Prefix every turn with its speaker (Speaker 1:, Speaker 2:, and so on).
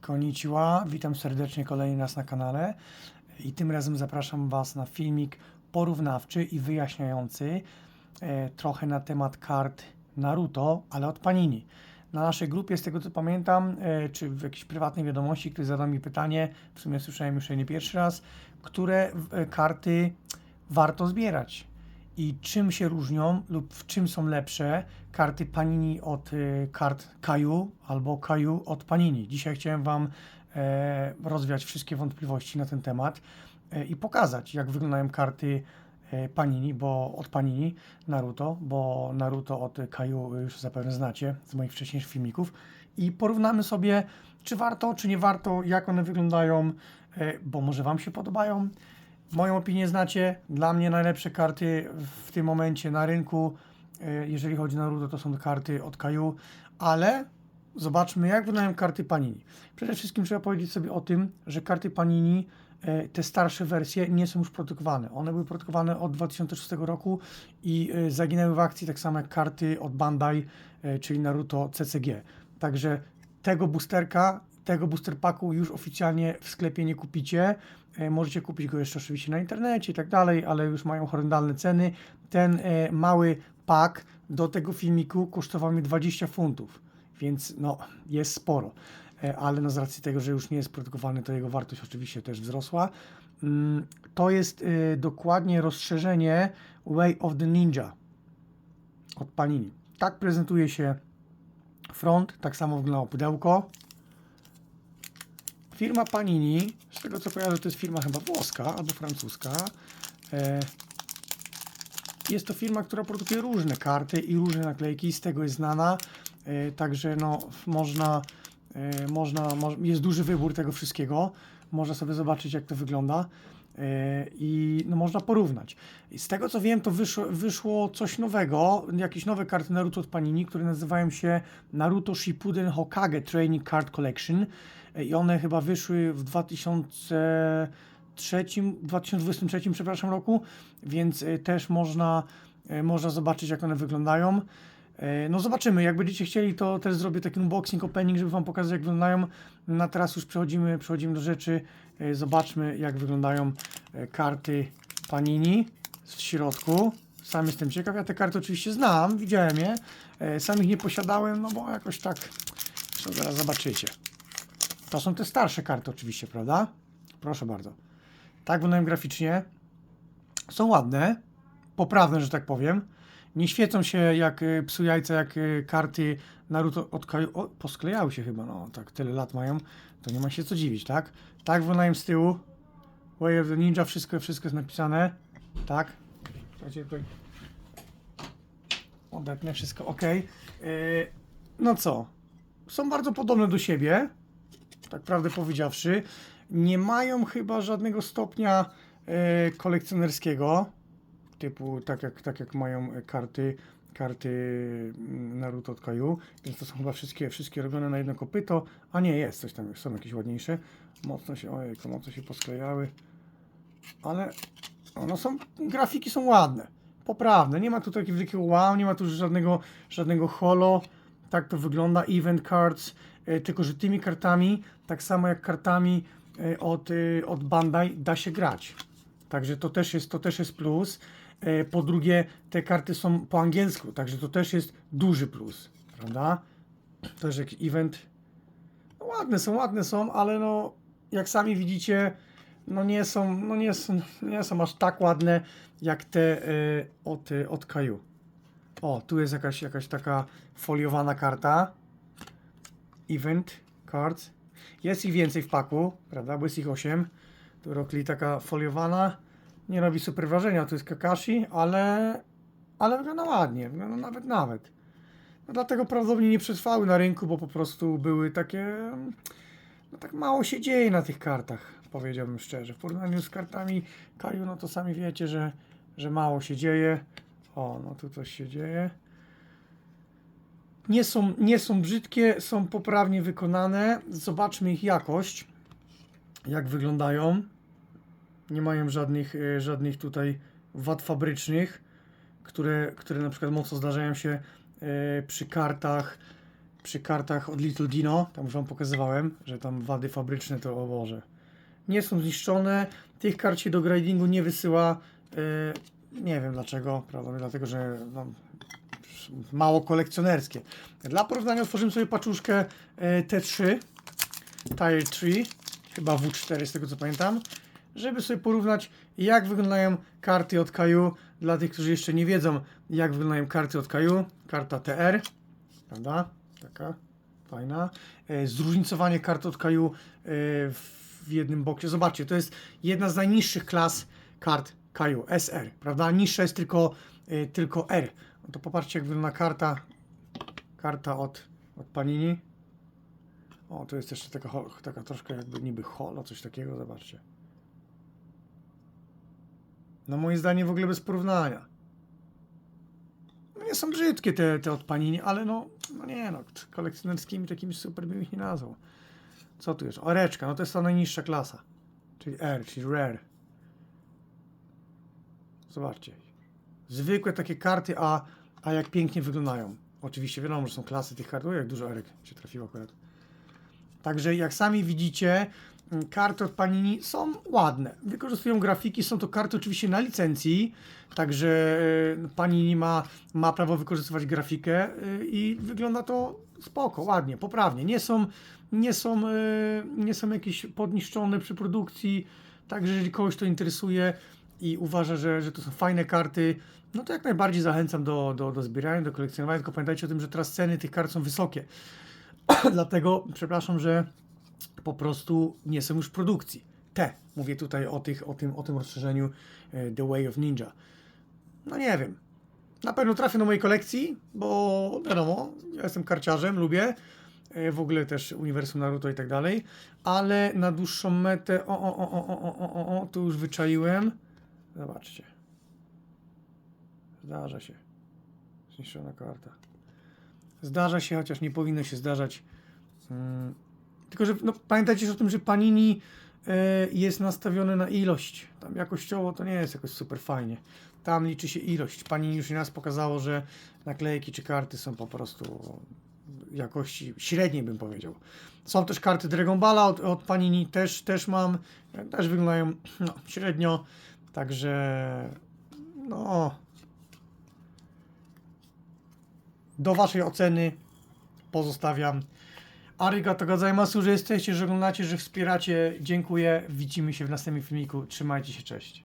Speaker 1: Konnichiwa, witam serdecznie kolejny raz na kanale. I tym razem zapraszam Was na filmik porównawczy i wyjaśniający e, trochę na temat kart Naruto, ale od Panini. Na naszej grupie, z tego co pamiętam, e, czy w jakiejś prywatnej wiadomości, ktoś zadał mi pytanie, w sumie słyszałem już nie pierwszy raz, które e, karty warto zbierać i czym się różnią lub w czym są lepsze karty Panini od y, kart Kaju albo Kaju od Panini. Dzisiaj chciałem Wam e, rozwiać wszystkie wątpliwości na ten temat e, i pokazać, jak wyglądają karty e, Panini, bo od Panini Naruto, bo Naruto od Kaju już zapewne znacie z moich wcześniejszych filmików i porównamy sobie, czy warto, czy nie warto, jak one wyglądają, bo może Wam się podobają. Moją opinię znacie. Dla mnie najlepsze karty w tym momencie na rynku, e, jeżeli chodzi o Naruto, to są karty od Kaju, ale zobaczmy, jak wyglądają karty Panini. Przede wszystkim trzeba powiedzieć sobie o tym, że karty Panini, e, te starsze wersje, nie są już produkowane. One były produkowane od 2006 roku i e, zaginęły w akcji, tak samo jak karty od Bandai, czyli Naruto CCG. Także tego boosterka, tego booster packu już oficjalnie w sklepie nie kupicie. E, Możecie kupić go jeszcze oczywiście na internecie i tak dalej, ale już mają horrendalne ceny. Ten e, mały pak do tego filmiku kosztował mi 20 funtów, więc no jest sporo. E, ale no z racji tego, że już nie jest produkowany, to jego wartość oczywiście też wzrosła. Mm, To jest dokładnie rozszerzenie Way of the Ninja od Panini. Tak prezentuje się front, tak samo wyglądało pudełko. Firma Panini, z tego co kojarzę, to jest firma chyba włoska albo francuska. E, Jest to firma, która produkuje różne karty i różne naklejki, z tego jest znana. E, Także no, można, e, można, mo- jest duży wybór tego wszystkiego. Można sobie zobaczyć, jak to wygląda. E, I no, można porównać. I Z tego co wiem, to wyszło, wyszło coś nowego, jakieś nowe karty Naruto od Panini, które nazywają się Naruto Shippuden Hokage Training Card Collection. E, I one chyba wyszły w 2003, 2023, przepraszam, roku, więc e, też można, można zobaczyć, jak one wyglądają. E, No zobaczymy, jak będziecie chcieli, to też zrobię taki unboxing, opening, żeby Wam pokazać, jak wyglądają. Na teraz już przechodzimy, przechodzimy do rzeczy. E, Zobaczmy, jak wyglądają e, karty Panini w środku. Sam jestem ciekaw, ja te karty oczywiście znam, widziałem je. Sam ich nie posiadałem, no bo jakoś tak, to zaraz zobaczycie. To są te starsze karty oczywiście, prawda? Proszę bardzo. Tak wyglądają graficznie. Są ładne, poprawne, że tak powiem. Nie świecą się jak y, psu jajca, jak y, karty Naruto od. O, posklejały się chyba, no tak, tyle lat mają, to nie ma się co dziwić, tak? Tak wyglądają z tyłu. Way of the Ninja, wszystko, wszystko jest napisane. Tak. Słuchajcie, tutaj odetnę wszystko, ok. No co? Są bardzo podobne do siebie tak prawdę powiedziawszy, nie mają chyba żadnego stopnia e, kolekcjonerskiego, typu tak jak, tak jak mają e, karty, karty mm, Naruto od Kaju, więc to są chyba wszystkie, wszystkie robione na jedno kopyto, a nie, jest coś tam, są jakieś ładniejsze, mocno się, ojej, mocno się posklejały, ale one są, grafiki są ładne, poprawne, nie ma tu takiego wielkiego wow, nie ma tu żadnego, żadnego holo, tak to wygląda, event cards, e, tylko że tymi kartami, tak samo jak kartami e, od, od Bandai, da się grać. Także to też jest, to też jest plus. E, Po drugie, te karty są po angielsku, także to też jest duży plus, prawda? Jest jakiś event. No, ładne są, ładne są, ale no, jak sami widzicie, no nie są, no nie są, nie są aż tak ładne jak te e, od, od Kaju. O, tu jest jakaś, jakaś taka foliowana karta. Event cards. Jest ich więcej w paku, prawda? Bo jest ich 8. Tu Rockli taka foliowana. Nie robi super wrażenia, tu jest Kakashi, ale, ale wygląda ładnie, wygląda nawet nawet. No dlatego prawdopodobnie nie przetrwały na rynku, bo po prostu były takie. No tak mało się dzieje na tych kartach, powiedziałbym szczerze. W porównaniu z kartami Kaju, no to sami wiecie, że, że mało się dzieje. O, no tu coś się dzieje. Nie są, nie są brzydkie, są poprawnie wykonane. Zobaczmy ich jakość. Jak wyglądają. Nie mają żadnych, e, żadnych tutaj wad fabrycznych, które, które na przykład mocno zdarzają się e, przy kartach przy kartach od Little Dino, tam już wam pokazywałem, że tam wady fabryczne to o Boże. Nie są zniszczone, tych kart się do gradingu nie wysyła, yy, nie wiem dlaczego, prawda, dlatego, że no, mało kolekcjonerskie. Dla porównania otworzymy sobie paczuszkę e, T3, Tire 3, chyba W4 z tego co pamiętam, żeby sobie porównać jak wyglądają karty od Kaju. Dla tych, którzy jeszcze nie wiedzą jak wyglądają karty od Kaju, karta TR, prawda, taka fajna. E, Zróżnicowanie kart od Kaju e, w jednym boksie. Zobaczcie, to jest jedna z najniższych klas kart Kaju, SR, prawda? Niższa jest tylko, e, tylko R. No to popatrzcie, jak wygląda karta, karta od, od Panini. O, to jest jeszcze taka, taka troszkę jakby niby holo, coś takiego, zobaczcie. No moim zdaniem w ogóle bez porównania. No nie są brzydkie te, te od Panini, ale no, no nie no, kolekcjonerskimi takimi super bym ich nie nazwał. Co tu jest? Oreczka, no to jest ta najniższa klasa. Czyli R, czyli Rare. Zobaczcie. Zwykłe takie karty, a, a jak pięknie wyglądają. Oczywiście wiadomo, że są klasy tych kart. O, jak dużo Erek się trafiło akurat. Także jak sami widzicie, karty od Panini są ładne. Wykorzystują grafiki, są to karty oczywiście na licencji, także e, Panini ma, ma prawo wykorzystywać grafikę e, i wygląda to spoko, ładnie, poprawnie. Nie są, nie są, e, nie są jakieś podniszczone przy produkcji, także jeżeli kogoś to interesuje i uważa, że, że to są fajne karty, no to jak najbardziej zachęcam do, do, do zbierania, do kolekcjonowania, tylko pamiętajcie o tym, że teraz ceny tych kart są wysokie. Dlatego przepraszam, że po prostu nie są już w produkcji. Te, mówię tutaj o, tych, o, tym, o tym rozszerzeniu e, The Way of Ninja. No nie wiem. Na pewno trafię do mojej kolekcji, bo wiadomo, ja jestem karciarzem, lubię. E, W ogóle też uniwersum Naruto i tak dalej. Ale na dłuższą metę. O, o, o, o, o, o, o, o, tu już wyczaiłem. Zobaczcie. Zdarza się. Zniszczona karta. Zdarza się, chociaż nie powinno się zdarzać. Mm, Tylko, że no, pamiętajcie o tym, że Panini e, jest nastawione na ilość. Tam jakościowo to nie jest jakoś super fajnie. Tam liczy się ilość. Panini już raz pokazało, że naklejki czy karty są po prostu jakości średniej, bym powiedział. Są też karty Dragon Balla od, od Panini, też, też mam. Też wyglądają no, średnio. Także no. Do Waszej oceny pozostawiam. Arigato gozaimasu, że jesteście, że oglądacie, że wspieracie. Dziękuję. Widzimy się w następnym filmiku. Trzymajcie się, cześć.